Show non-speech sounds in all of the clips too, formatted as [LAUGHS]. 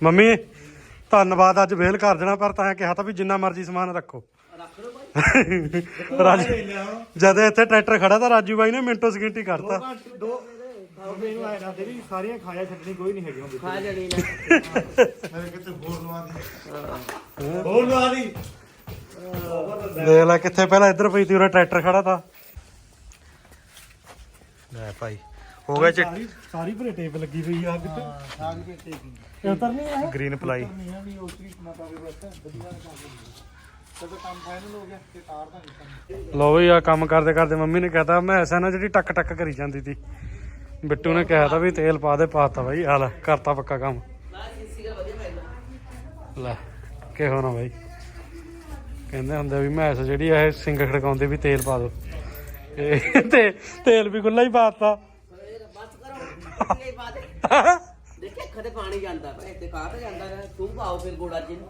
Mummy ਧੰਨਵਾਦ ਅੱਜ ਵੇਲ ਕਰ ਦੇਣਾ ਪਰ ਤਾਂ ਕਿਹਾ ਤਾਂ ਵੀ ਜਿੰਨਾ ਮਰਜ਼ੀ ਸਮਾਨ ਰੱਖੋ। ਰੱਖ ਲਓ ਭਾਈ ਰਾਜ ਜਦ ਇੱਥੇ ਟਰੈਕਟਰ ਖੜਾ ਤਾਂ ਰਾਜੂ ਬਾਈ ਨੇ ਮਿੰਟੋ ਸਕਿੰਟੀ ਕਰਤਾ ਦੋ ਉਹਦੇ ਨੂੰ ਆਇਆ ਨਾ ਤੇਰੀ ਸਾਰੀਆਂ ਖਾਇਆ ਛੱਡਣੀ ਕੋਈ ਨਹੀਂ ਹੈਗੀ ਹੁੰਦੀ ਖਾ ਜਣੀ ਨਾ ਮੇਰੇ ਕਿਤੇ ਹੋਰ ਲਵਾ ਦੀ ਹੋਰ ਲਵਾ ਦੀ ਦੇਖ ਲੈ ਕਿੱਥੇ ਪਹਿਲਾਂ ਇੱਧਰ ਪਈ ਤੀ ਉਰੇ ਟਰੈਕਟਰ ਖੜਾ ਤਾ। ਲੈ ਭਾਈ। ਹੋ ਗਿਆ ਚਿੱਟ। ਸਾਰੀ ਸਾਰੀ ਭਰੇ ਟੇਪ ਲੱਗੀ ਪਈ ਆ ਕਿਤੇ। ਸਾਰੀ ਭਰੇ ਟੇਪ ਇਹ ਉਤਰ ਨਹੀਂ ਆ ਗ੍ਰੀਨ ਪਲਾਈ ਨਹੀਂ ਆ ਵੀ ਉਤਰੀ ਨਾ ਪਾਵੇ ਬਸ ਵਧੀਆ ਕੰਮ ਜਦੋਂ ਕੰਮ ਫਾਈਨਲ ਹੋ ਗਿਆ ਤੇ ਤਾਰ ਦਾ ਨਿਕਲ ਲੋ ਵੀ ਆ ਕੰਮ ਕਰਦੇ ਕਰਦੇ ਮੰਮੀ ਨੇ ਕਹਤਾ ਮੈਂ ਐਸਾ ਨਾ ਜਿਹੜੀ ਟੱਕ ਟੱਕ ਕਰੀ ਜਾਂਦੀ ਤੀ। ਬਿੱਟੂ ਨੇ ਕਿਹਾ ਤਾ ਵੀ ਤੇਲ ਪਾ ਦੇ ਪਾਤਾ ਬਾਈ। ਆ ਲੈ ਕਰਤਾ ਪੱਕਾ ਕੰਮ। ਬਾਅਦ ਇਸੀ ਗੱਲ ਵਧੀਆ ਪੈਂਦਾ ਲੈ ਕਿ ਹੋਣਾ ਬਾਈ। ਕਹਿੰਦੇ ਹੁੰਦੇ ਵੀ ਮੈਸ ਜਿਹੜੀ ਆ ਇਹ ਸਿੰਗ ਖੜਕਾਉਂਦੇ ਵੀ ਤੇਲ ਪਾ ਦੋ। ਤੇ ਤੇਲ ਵੀ ਖੁੱਲਾ ਹੀ ਪਾਤਾ ਲੈ ਪਾ ਦੇ? ਦੇਖਿਆ ਅੱਖਾਂ ਤੇ ਪਾਣੀ ਜਾਂਦਾ ਭਾਈ ਤੇ ਕਾਹ ਤੇ ਜਾਂਦਾ ਰਿਹਾ ਤੂੰ ਪਾਓ ਫਿਰ ਗੋੜਾ ਜੀ ਨੂੰ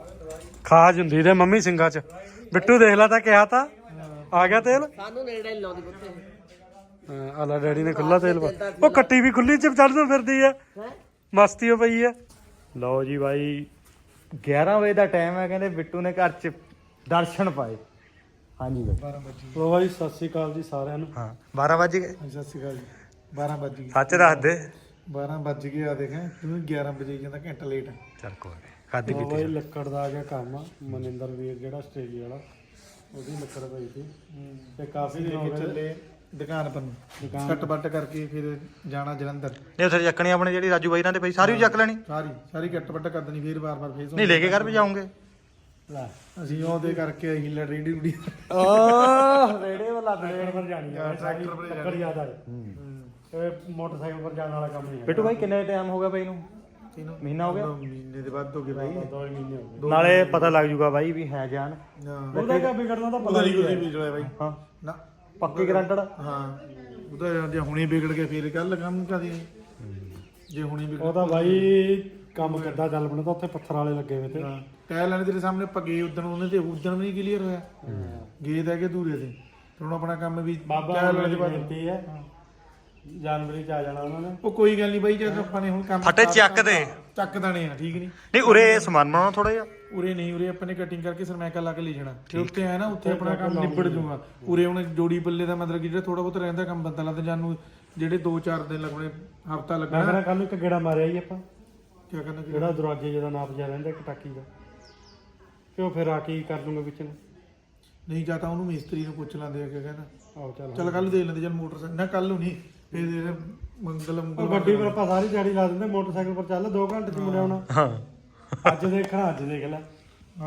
ਖਾਜ ਹੁੰਦੀ ਤੇ ਮੰਮੀ ਸਿੰਘਾਂ ਚ। ਬਿੱਟੂ ਦੇਖ ਲਾ ਤਾਂ ਕਿਹਾ ਤਾਂ। ਆ ਗਿਆ ਤੇਲ? ਸਾਨੂੰ ਨੇੜੇ ਨੀ ਲਾਉਂਦੀ ਪੁੱਤੇ। ਹਾਂ, ਆਲਾ ਡੈਡੀ ਨੇ ਖੁੱਲਾ ਤੇਲ ਪਾ ਉਹ ਕੱਟੀ ਵੀ ਖੁੱਲੀ ਚ ਚੜ੍ਹਦੋਂ ਫਿਰਦੀ ਆ। ਹੈ? ਮਸਤੀ ਹੋ ਪਈ ਆ। ਲਓ ਜੀ ਬਾਈ 11 ਵਜੇ ਦਾ ਟਾਈਮ ਹੈ ਕਹਿੰਦੇ ਬਿੱਟੂ ਨੇ ਘਰ 'ਚ ਦਰਸ਼ਨ ਪਾਏ। ਹਾਂਜੀ ਬਾਈ। ਲੋ ਬਾਈ ਸਤਿ ਸ੍ਰੀ ਅਕਾਲ ਜੀ ਸਾਰਿਆਂ ਨੂੰ। ਹਾਂ 12 ਵਜੇ ਗਏ। ਸਤਿ ਸ਼੍ਰੀ ਅਕਾਲ ਜੀ। 12 ਵੱਜ ਗਏ। ਸੱਚ ਦੱਸ ਦੇ। 12 ਵੱਜ ਗਏ ਆ ਦੇਖਾਂ ਤੂੰ 11 ਵਜੇ ਜਾਂਦਾ ਘੰਟਾ ਲੇਟ ਚੱਲ ਕੋਈ ਨੀ। ਖਾਧੀ ਲਓ ਪੀਤੀ ਬਾਈ ਲੱਕੜ ਦਾ ਆ ਗਿਆ ਕੰਮ ਮਨਿੰਦਰ ਵੀਰ ਜਿਹੜਾ ਆਸਟ੍ਰੇਲੀਆ ਵਾਲਾ ਉਹਦੀ ਲੱਕੜ ਪਈ ਸੀ। ਤੇ ਕਾਫੀ ਦਿਨ ਹੋ ਗਏ ਚੱਲੇ ਦੁਕਾਨ ਪਰ ਨੂੰ। ਸੱਟ ਬੱਟ ਕਰਕੇ ਫਿਰ ਜਾਣਾ ਜਲੰਧਰ। ਨਹੀਂ ਉੱਥੇ ਚੱਕਣੀ ਆਪਣੇ ਜਿਹੜੀ ਰਾਜੂ ਬਾਈ ਨਾਲ ਤੇ ਪਈ ਸਾਰੀ ਚੱਕ ਲੈਣੀ? ਸਾਰੀ ਸਾਰੀ ਕੱਟ ਬੱਟ ਕਰ ਦੇਣੀ ਫਿਰ ਬਾਰ ਬਾਰ ਫੇਸ ਨਹੀਂ ਲੈ ਕੇ ਘਰ ਵੀ ਜਾਉਂਗੇ ਅਸੀਂ ਉਹਦੇ ਕਰਕੇ ਹੀਲਰ ਰੇਡੀ ਰੂਡੀ ਓਹ ਰੇੜੇ ਵਾਲਾ ਟਰੈਕਟਰ ਪਰ ਜਾਣੀ ਆ। ਟਰੈਕਟਰ ਪਰ ਟੱਕਰ ਯਾਦ ਆਏ ਇਹ ਮੋਟਰਸਾਈਕਲ ਪਰ ਜਾਣ ਵਾਲਾ ਕੰਮ ਨਹੀਂ ਹੈ ਬਿੱਟੂ ਬਾਈ ਕਿੰਨੇ ਟਾਈਮ ਹੋ ਗਿਆ ਬਾਈ ਨੂੰ? ਤੈਨੂੰ ਮਹੀਨਾ ਹੋ ਗਿਆ? ਮਹੀਨੇ ਦੇ ਬਾਅਦ ਹੋ ਗਏ ਭਾਈ ਦੋ ਹੀ ਮਹੀਨੇ ਹੋ ਗਏ। ਨਾਲੇ ਪਤਾ ਲੱਗ ਜੂਗਾ ਬਾਈ ਵੀ ਹੈ ਜਾਨ। ਹਾਂ। ਉਹਦਾ ਕਿਆ ਵਿਗੜਨਾ ਤਾਂ ਪਤਾ ਉਹਦਾ ਨਹੀਂ ਨਹੀਂ ਕੁਝ ਵੀ ਭਾਈ ਹਾਂ। ਨਾ। ਪੱਕੀ ਗਰੰਟਡ ਹਾਂ। ਉਹਦਾ ਜੇ ਹੁਣੇ ਵਿਗੜ ਗਿਆ ਫਿਰ ਕੱਲ ਕੰਮ ਕਰੀ ਜੇ ਹੁਣੇ ਵਿਗੜ ਉਹਦਾ ਬਾਈ ਕੰਮ ਕਿੱਦਾਂ ਚੱਲ ਪਣਾ ਤਾਂ ਉੱਥੇ ਪੱਥਰ ਵਾਲੇ ਲੱਗੇ ਹੋਏ ਤੇ। ਹਾਂ। ਕਹਿ ਲੈਣੇ ਤੇਰੇ ਸਾਹਮਣੇ ਆਪਾਂ ਗਏ ਉਦੋਂ ਉਹਨੇ ਤੇ ਉਦੋਂ ਵੀ ਨਹੀਂ ਕਲੀਅਰ ਹੋਇਆ। ਤਾਂ ਕਿ ਦੂਰੇ ਤੇ। ਹੁਣ ਆਪਣਾ ਕੰਮ ਵੀ ਬਾਬਾ ਕਹਿ ਲੈਣੇ ਦੇ ਬੇਨਤੀ ਹੈ। ਜਨਵਰੀ ਚ ਆ ਜਾਣਾ ਉਹਨਾਂ ਨੇ। ਉਹ ਕੋਈ ਗੱਲ ਨਹੀਂ ਬਾਈ ਜਦ ਆਪਾਂ ਨੇ ਹੁਣ ਕੰਮ ਫਟੇ ਚੱਕ ਦੇ। ਚੱਕ ਦੇਣੇ ਆ ਠੀਕ ਨਹੀਂ? ਨਹੀਂ ਉਰੇ ਸਮਾਨ ਬਣਾਉਣਾ ਥੋੜਾ ਜਿਹਾ। ਉਰੇ ਨਹੀਂ ਉਰੇ ਆਪਾਂ ਨੇ ਕਟਿੰਗ ਕਰਕੇ ਸਰਮੈਕਾ ਲਾ ਕੇ ਲੈ ਜਾਣਾ। ਤੇ ਉੱਥੇ ਆਇਆ ਨਾ ਉੱਥੇ ਆਪਣਾ ਕੰਮ ਨਿਬੜ ਜੂਗਾ ਉਰੇ ਹੁਣ ਜੋੜੀ ਬੱਲੇ ਦਾ ਮਤਲਬ ਕਿ ਜਿਹੜਾ ਥੋੜਾ ਬਹੁਤ ਰਹਿੰਦਾ ਕੰਮ ਬੰਦਾ ਲੱਗਦਾ ਜਾਨੂੰ ਜਿਹੜੇ 2-4 ਦਿਨ ਲੱਗਣੇ ਹਫਤਾ ਮੈਂ ਲੱਗਣਾ ਕਹਿੰਦਾ ਕੱਲ ਨੂੰ ਇੱਕ ਗੇੜਾ ਮਾਰਿਆ ਹੀ ਆਪਾਂ। ਕੀ ਕਰਨਾ ਕੀ ਜਿਹੜਾ ਦਰਵਾਜ਼ੇ ਜਿਹਦਾ ਨਾਪ ਜਿਹਾ ਰਹਿੰਦਾ ਇੱਕ ਟਾਕੀ ਦਾ। ਤੇ ਉਹ ਫਿਰ ਆ ਕੇ ਹੀ ਕਰ ਦੂੰਗਾ ਵਿੱਚ ਨੂੰ। ਨਹੀਂ ਜਾਂ ਤਾਂ ਉਹਨੂੰ ਮਿਸਤਰੀ ਨੂੰ ਪੁੱਛ ਲੈਂਦੇ ਆ ਕਿ ਕਹਿੰਦਾ। ਆਓ ਚੱਲ। ਚੱਲ ਕੱਲ ਦੇ ਲੈਂਦੇ ਚੱਲ ਮੋਟਰਸਾਈਕਲ ਨਾ ਕੱਲ ਨੂੰ ਨਹੀਂ। ਫਿਰ ਇਹ ਮੰਗਲ ਉਹ ਮੰਗਲ ਗੱਡੀ ਪਰ ਆਪਾਂ ਸਾਰੀ ਦਿਹਾੜੀ ਲਾ ਦਿੰਦੇ ਮੋਟਰਸਾਈਕਲ ਪਰ ਚੱਲ 2 ਘੰਟੇ ਚ ਮੁੜਿਆ ਆਉਣਾ। ਹਾਂ। ਅੱਜ ਦੇਖਣਾ ਅੱਜ ਦੇਖ ਲੈ।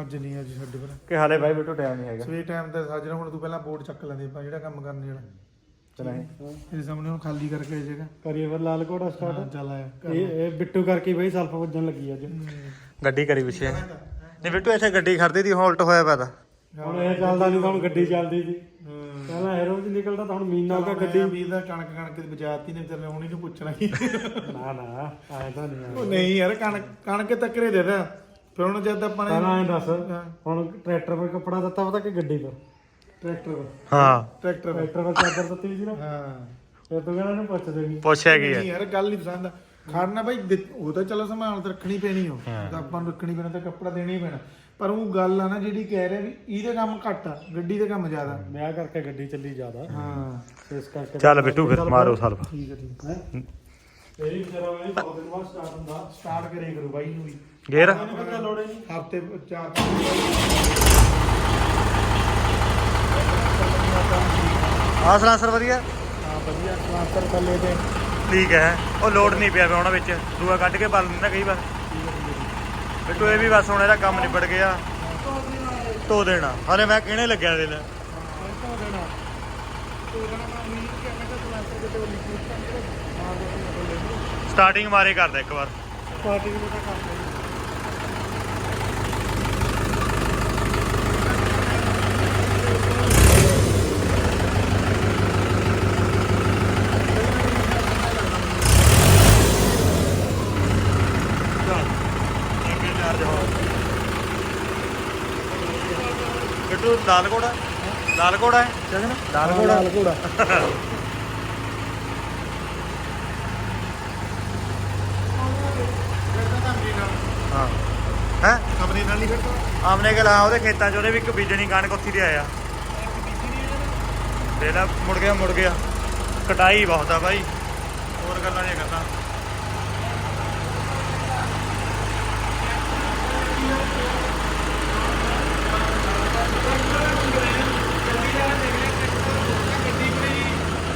ਅੱਜ ਨਹੀਂ ਅੱਜ ਸਾਡੇ ਪਰ। ਕਿ ਹਾਲੇ ਬਾਈ ਬਿੱਟੂ ਟਾਈਮ ਨਹੀਂ ਹੈਗਾ। ਸਵੇਰ ਟਾਈਮ ਤੇ ਸਾਜਣਾ ਹੁਣ ਤੂੰ ਪਹਿਲਾਂ ਬੋਰਡ ਚੱਕ ਲੈਂਦੇ ਆਪਾਂ ਜਿਹੜਾ ਕੰਮ ਕਰਨ ਜਿਹੜਾ ਚਲਾ ਇਹ ਸਾਹਮਣੇ ਹੁਣ ਖਾਲੀ ਕਰਕੇ ਇਹ ਜਗ੍ਹਾ। ਕਰੀਏ ਫਿਰ ਲਾਲ ਘੋੜਾ ਸਟਾਰਟ ਚੱਲ ਆਇਆ। ਇਹ ਇਹ ਬਿੱਟੂ ਕਰਕੇ ਬਈ ਸਲਫ ਵੱਜਣ ਲੱਗੀ ਅੱਜ। ਗੱਡੀ ਕਰੀ ਪਿੱਛੇ ਨਹੀਂ ਬਿੱਟੂ ਇੱਥੇ ਗੱਡੀ ਖੜਦੀ ਦੀ ਹਾਲਟ ਹੋਇਆ ਪਿਆ ਤਾਂ। ਹੁਣ ਇਹ ਚੱਲਦਾ ਨਹੀਂ ਤਾਂ ਹੁਣ ਗੱਡੀ ਚੱਲਦੀ ਸੀ। ਪਹਿਲਾਂ ਹੈਰੋ ਚ ਨਿਕਲਦਾ ਤਾਂ ਹੁਣ ਮੀਨਾ ਹੋ ਗਿਆ ਗੱਡੀ। ਵੀਰ ਦਾ ਕਣਕ ਕਣਕ ਦੀ ਬਜਾਤੀ ਨੇ ਤੇਰੇ ਹੁਣ ਇਹਨੂੰ ਪੁੱਛਣਾ ਕੀ ਨਾ ਨਾ ਆਏ ਤਾਂ ਨਹੀਂ ਉਹ ਨਹੀਂ ਯਾਰ ਕਣਕ ਕਣਕ ਤੱਕਰੇ ਦੇ ਦਾ। ਫਿਰ ਹੁਣ ਜਦ ਆਪਾਂ ਨੇ ਪਹਿਲਾਂ ਐਂ ਦੱਸ ਹਾਂ, ਹੁਣ ਟਰੈਕਟਰ 'ਤੇ ਕੱਪੜਾ ਦਿੱਤਾ ਪਤਾ ਕਿ ਗੱਡੀ 'ਤੇ ਟਰੈਕਟਰ 'ਤੇ ਹਾਂ। ਟਰੈਕਟਰ ਟਰੈਕਟਰ 'ਤੇ ਚਾਦਰ ਦਿੱਤੀ ਸੀ ਨਾ। ਹਾਂ। ਫਿਰ ਤੂੰ ਕਹਿੰਦਾ ਇਹਨੂੰ ਪੁੱਛਦੇ ਨਹੀਂ ਪੁੱਛਿਆ ਕੀ ਹੈ ਨਹੀਂ ਯਾਰ ਗੱਲ ਨਹੀਂ ਪਸੰਦ। ਖੜਨਾ ਭਾਈ ਉਹ ਤਾਂ ਚਲੋ ਸੰਭਾਲ ਤੇ ਰੱਖਣੀ ਪੈਣੀ ਹੋ। ਤਾਂ ਆਪਾਂ ਨੂੰ ਰੱਖਣੀ ਪੈਣਾ ਤਾਂ ਕੱਪੜਾ ਦੇਣਾ ਹੀ ਪੈਣਾ। ਪਰ ਉਹ ਗੱਲ ਆ ਨਾ ਜਿਹੜੀ ਕਹਿ ਰਿਹਾ ਵੀ ਇਹਦੇ ਕੰਮ ਘੱਟ ਆ ਗੱਡੀ ਦੇ ਕੰਮ ਜ਼ਿਆਦਾ। ਵਿਆਹ ਕਰਕੇ ਗੱਡੀ ਚੱਲੀ ਜ਼ਿਆਦਾ। ਹਾਂ। ਇਸ ਕਰਕੇ ਚੱਲ ਬਿੱਟੂ ਫਿਰ ਮਾਰੋ ਸਲਫ ਠੀਕ ਹੈ ਠੀਕ ਹੈ? ਤੇਰੀ ਵਿਚਾਰਾ ਇਹ ਬਹੁਤ ਦਿਨ ਬਾਅਦ ਸਟਾਰਟ ਹੁੰਦਾ। ਸਟਾਰਟ ਕਰੇ ਕਰੋ ਬਾਈ ਨੂੰ ਵੀ। ਗੇਰ ਮੈਨੂੰ ਪਤਾ ਲੋੜੇ ਨਹੀਂ ਹਫ਼ਤੇ ਚਾਰ ਆ ਸਲਾਂਸਰ ਵਧੀਆ? ਹਾਂ ਵਧੀਆ। ਟ੍ਰਾਂਸਫਰ ਕਰ ਲੈ ਤੇ। ਠੀਕ ਹੈ। ਉਹ ਲੋਡ ਨਹੀਂ ਪਿਆ ਪਿਆ ਉਹਨਾਂ ਵਿੱਚ। ਦੂਆ ਕੱਢ ਕੇ ਬਲ ਦਿੰਦਾ ਕਈ ਵਾਰ। ਬਿੱਟੂ ਇਹ ਵੀ ਬਸ ਹੁਣ ਇਹਦਾ ਕੰਮ ਨਿਬੜ ਗਿਆ। ਧੋ ਦੇਣਾ। ਹਲੇ ਮੈਂ ਕਿਹਨੇ ਲੱਗਿਆ ਦੇ ਲੈ ਸਟਾਰਟਿੰਗ ਮਾਰੇ ਕਰਦਾ ਇੱਕ ਵਾਰ। ਪਾਰਟੀ ਨੂੰ ਤਾਂ ਕੰਮ ਬਿੱਟੂ ਲਾਲ ਕੋੜਾ ਲਾਲ ਕੋੜਾ ਹੈ? ਲਾਲ ਕੋੜਾ ਲਾਲ ਘੋੜਾ। ਹਾਂ। ਨਾਲ ਨਹੀਂ ਫਿਰਦਾ ਆਮਨੇ ਕੇ ਲਾ ਉਹਦੇ ਖੇਤਾਂ 'ਚ ਉਹਦੇ ਵੀ ਇੱਕ ਬੀਜਣੀ ਕਣਕ ਉੱਥੀ ਤੇ ਆਇਆ। ਦੇ ਲਾ ਮੁੜ ਗਿਆ ਮੁੜ ਗਿਆ। ਕਟਾਈ ਬਹੁਤ ਆ ਬਾਈ। ਹੋਰ ਗੱਲਾਂ ਨਹੀਂ ਕਰਦਾ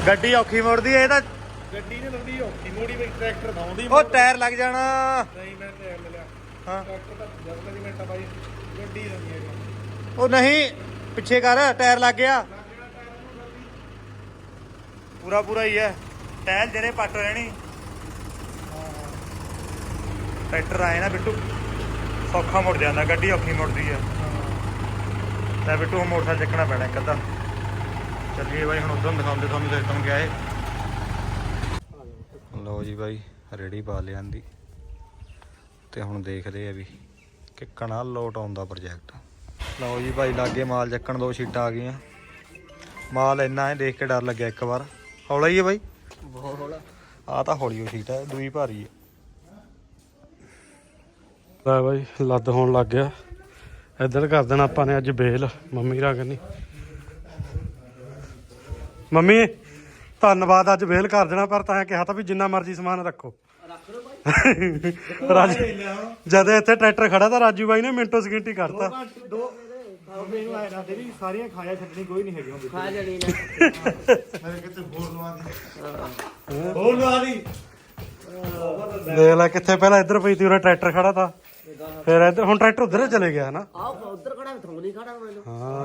ਗੱਡੀ ਔਖੀ ਮੁੜਦੀ ਐ ਇਹ ਤਾਂ ਗੱਡੀ ਨੇ ਲੰਦੀ ਔਖੀ ਮੋੜੀ ਵਿੱਚ ਟਰੈਕਟਰ ਪਾਉਂਦੀ ਉਹ ਟਾਇਰ ਲੱਗ ਜਾਣਾ। ਨਹੀਂ ਮੈਂ ਟਾਇਰ ਲੈ ਲਿਆ। ਹਾਂ। ਟਰੈਕਟਰ ਤਾਂ ਜਦ ਤੱਕ ਮਿੰਟਾ ਬਾਈ ਗੱਡੀ ਲੰਦੀ ਹੈ ਉਹ ਨਹੀਂ ਪਿੱਛੇ ਕਰ ਟਾਇਰ ਲੱਗ ਗਿਆ। ਪੂਰਾ ਪੂਰਾ ਹੀ ਹੈ। ਟਾਇਰ ਜਿਹੜੇ ਪੱਟ ਰਹਿਣੀ ਟਰੈਕਟਰ ਆਏ ਨਾ ਬਿੱਟੂ। ਸੌਖਾ ਮੁੜ ਜਾਂਦਾ ਗੱਡੀ ਔਖੀ ਮੁੜਦੀ ਹੈ। ਲੈ ਬਿੱਟੂ ਮੋਟਰਸਾਈਕਲ ਚੱਕਣਾ ਪੈਣਾ ਇੱਕ ਅੱਧਾ। ਚੱਲੀਏ ਬਾਈ ਹੁਣ ਉਧਰ ਦਿਖਾਉਂਦੇ ਤੁਹਾਨੂੰ ਸਿਸਟਮ ਕਿਆ ਹੈ। ਲਓ ਜੀ ਬਾਈ ਰੇੜੀ ਪਾ ਲਿਆਂਦੀ ਤੇ ਹੁਣ ਦੇਖਦੇ ਆ ਵੀ ਕਿੱਕਣਾ ਲੋਟ ਆਉਂਦਾ ਪ੍ਰੋਜੈਕਟ ਲਓ ਜੀ ਭਾਈ ਲਾਗੇ ਮਾਲ ਚੱਕਣ ਦੋ ਸ਼ੀਟਾਂ ਆ ਗਈਆਂ। ਮਾਲ ਇੰਨਾ ਹੈ ਦੇਖ ਕੇ ਡਰ ਲੱਗਿਆ ਇੱਕ ਵਾਰ। ਹੌਲਾ ਹੀ ਹੈ ਬਾਈ। ਬਹੁਤ ਹੌਲਾ। ਆ ਤਾਂ ਹੌਲੀ ਹੋ ਸ਼ੀਟ ਹੈ ਦੂਈ ਭਾਰੀ ਹੈ। ਲੈ ਬਾਈ ਲੱਦ ਹੋਣ ਲੱਗ ਗਿਆ। ਇੱਧਰ ਕਰ ਦੇਣਾ ਆਪਾਂ ਨੇ ਅੱਜ ਬੇਲ ਮੰਮੀ ਰਾਂ ਕਰਨੀ ਮੰਮੀ ਧੰਨਵਾਦ ਅੱਜ ਬੇਲ ਕਰ ਦੇਣਾ ਪਰ ਤਾਂ ਕਿਹਾ ਤਾਂ ਵੀ ਜਿੰਨਾ ਮਰਜ਼ੀ ਸਮਾਨ ਰੱਖੋ। ਰੱਖ ਲਓ ਭਾਈ। ਰਾਜ ਜਦ ਇੱਥੇ ਟਰੈਕਟਰ ਖੜਾ ਤਾਂ ਰਾਜੂ ਬਾਈ ਨੇ ਮਿੰਟੋ ਸਕਿੰਟੀ ਕਰਤਾ। ਦੋ ਮੈਨੂੰ ਆਇਆ ਨਾ ਵੀ ਸਾਰੀਆਂ ਖਾਇਆ ਛੱਡਣੀ ਕੋਈ ਨਹੀਂ ਹੈਗੀ ਹੁਣ ਖਾ ਜਣੀ ਨਾ। ਮੇਰੇ ਕਿਤੇ ਹੋਰ ਲਵਾ ਦੀ। ਹੋਰ ਲਵਾ ਦੀ। ਦੇਖ ਲੈ ਕਿੱਥੇ ਪਹਿਲਾਂ ਇੱਧਰ ਪਈ ਤੀ ਉਰੇ ਟਰੈਕਟਰ ਖੜਾ ਤਾ। ਫਿਰ ਇੱਧਰ ਹੁਣ ਟਰੈਕਟਰ ਉਧਰ ਚਲੇ ਗਿਆ ਨਾ ਆਹ ਉਧਰ ਖੜਾ ਥੋੜੀ ਖੜਾ ਮੈਨੂੰ ਹਾਂ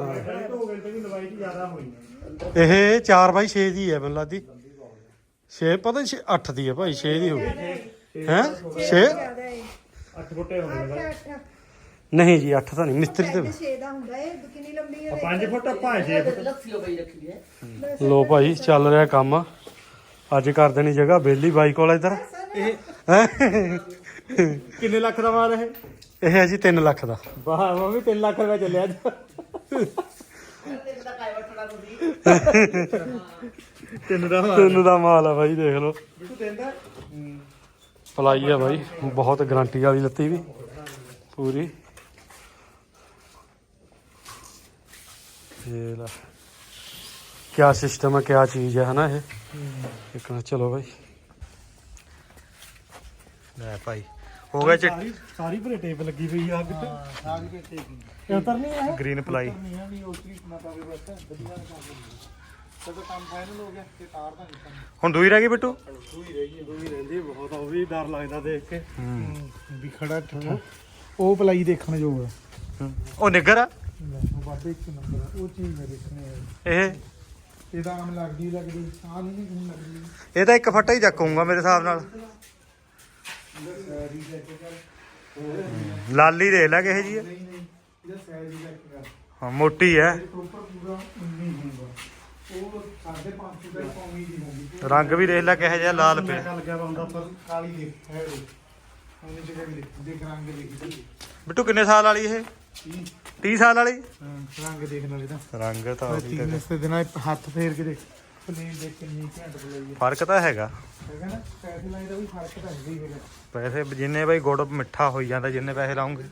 ਹੋ। ਗਏ ਤੇ ਵੀ ਲਵਾਈ ਜ਼ਿਆਦਾ ਹੋਈ। ਇਹ 4 ਬਾਈ 6 ਦੀ ਹੈ ਮੈਨੂੰ ਲੱਗਦੀ। 6 ਪਤਾ ਨਹੀਂ 8 ਦੀ ਹੈ ਭਾਈ 6 ਦੀ ਹੋ ਗਈ। ਹੈ? 6 ਅੱਠ ਫੁੱਟੇ ਹੋ ਗਏ ਨਹੀਂ ਜੀ 8 ਤਾਂ ਨਹੀਂ ਮਿਸਤਰੀ ਤੇ ਛੇ ਦਾ ਹੁੰਦਾ ਏ ਕਿੰਨੀ ਲੰਬੀ ਹੈ 5 ਫੁੱਟ ਆਪਾਂ 6 ਫੁੱਟ। ਲੱਸੀ ਹੋ ਗਈ ਰੱਖੀ ਹੈ। ਲੋ ਭਾਈ ਚੱਲ ਰਿਹਾ ਕੰਮ। ਅੱਜ ਕਰ ਦੇਣੀ ਜਗ੍ਹਾ ਬੇਲੀ ਬਾਈਕ ਵਾਲਾ ਇੱਧਰ? ਕਿੰਨੇ ਲੱਖ ਦਾ ਮਾਲ ਇਹ? ਇਹ ਹੈ ਜੀ 3 ਲੱਖ ਦਾ। ਵਾਹ ਉਹ ਵੀ 3 ਲੱਖ ਰੁਪਏ ਚੱਲਿਆ ਅੱਜ। ਤਿੰਨ ਦਾ ਮਾਲ ਤਿੰਨ ਦਾ ਮਾਲ ਆ ਬਾਈ ਦੇਖ ਲਓ। ਬਿੱਟੂ ਦਿੰਦਾ ਪਲਾਈ ਆ ਬਾਈ ਬਹੁਤ ਗਾਰੰਟੀ ਵਾਲੀ ਲੱਤੀ ਵੀ ਪੂਰੀ। ਇਹ ਲਾ ਕਿਆ ਸਿਸਟਮ ਹੈ ਕਿਆ ਚੀਜ਼ ਹੈ ਹਨਾ ਇਹ? ਇੱਕ ਨਾ ਚਲੋ ਬਾਈ। ਲੈ ਭਾਈ ਹੋ ਗਿਆ ਚਿੱਟ ਸਾਰੀ ਭਰੇ ਟੇਪ ਲੱਗੀ ਪਈ ਆ ਬਿੱਟੂ ਸਾਰੀ ਭਰੇ ਟੇਪ ਇਹ ਉਤਰਨੀ ਹੈ ਗ੍ਰੀਨ ਪਲਾਈ। ਨਹੀਂ ਆ ਵੀ ਉਸ ਚੀਜ਼ ਨਾ ਪਾਵੇ ਬਸ ਵਧੀਆ ਕੰਮ ਜਦੋਂ ਕੰਮ ਫਾਈਨਲ ਹੋ ਗਿਆ ਤੇ ਤਾਰ ਦਾ ਨਿਕਲ ਹੁਣ ਦੂਈ ਰਹਿ ਗਈ ਬਿੱਟੂ? ਦੂਈ ਰਹੀ ਹੈ ਦੂਈ ਰਹਿੰਦੀ ਬਹੁਤ ਉਹ ਵੀ ਡਰ ਲੱਗਦਾ ਦੇਖ ਕੇ। ਵੀ ਖੜਾ ਠੱਠਾ। ਉਹ ਪਲਾਈ ਦੇਖਣ ਯੋਗ ਆ। ਉਹ ਨਿੱਗਰ ਆ? ਲੈ, ਉਹ ਬਾਬੇ ਇੱਕ ਨੰਬਰ ਆ। ਉਹ ਚੀਜ਼ ਮੈਂ ਦੇਖਣੀ ਹੈ ਇਹ? ਇਹ ਤਾਂ ਆਮ ਲੱਗਦੀ ਲੱਗਦੀ। ਆਹ ਨਹੀਂ ਨਹੀਂ ਲੱਗਦੀ। ਇਹ ਤਾਂ ਇੱਕ ਫੱਟਾ ਹੀ ਚੱਕੂਗਾ ਮੇਰੇ ਹਿਸਾਬ ਨਾਲ। ਲਾਲੀ ਦੇਖ ਲੈ ਕਿਹੇ ਜੀ ਹੈ ਇਹਦਾ ਸਾਈਜ਼ ਚੈੱਕ ਕਰ। ਹਾਂ ਮੋਟੀ ਹੈ। ਪ੍ਰੋਪਰ ਪੂਰਾ 19 ਹੋਊਗਾ ਉਹ 5.5 ਦਾ ਪੌਣੀ ਦੀ ਹੋਊਗੀ ਰੰਗ ਵੀ ਦੇਖ ਲੈ ਕਿਹੇ ਜਿਹਾ ਲਾਲ ਪਿਆ। ਚੱਲ ਗਿਆ ਹੁੰਦਾ ਪਰ ਕਾਲੀ ਦੇਖ ਹੈ ਦੇ ਉਹਨੇ ਜਿਹੜਾ ਵੀ ਦੇਖ ਦੇਖ ਰੰਗ ਦੇਖ ਬਿੱਟੂ ਕਿੰਨੇ ਸਾਲ ਵਾਲੀ ਇਹ? 30 ਸਾਲ ਵਾਲੀ? ਹਾਂ ਰੰਗ ਦੇਖਣ ਵਾਲੇ ਤਾਂ ਰੰਗ ਤਾਂ ਉਹੀ ਤੀਨ ਤਾਂ- ਇਸਤੇ ਦਿਨਾਂ ਹੱਥ ਫੇਰ ਕੇ ਦੇਖ। ਪਲੇਨ ਦੇਖ ਕਿੰਨੀ ਘੈਂਟ ਬੁਲਾਈ ਫ਼ਰਕ ਤਾਂ ਹੈਗਾ। ਹੈਗਾ ਨਾ ਪੈਸੇ ਦਾ ਵੀ ਫ਼ਰਕ ਤਾਂ ਹੈਗਾ ਹੀ ਹੈਗਾ। ਪੈਸੇ ਜਿੰਨੇ ਬਾਈ ਗੁੜ ਮਿੱਠਾ ਹੋਈ ਜਾਂਦਾ ਜਿੰਨੇ ਪੈਸੇ ਲਾਉਂਗੇ।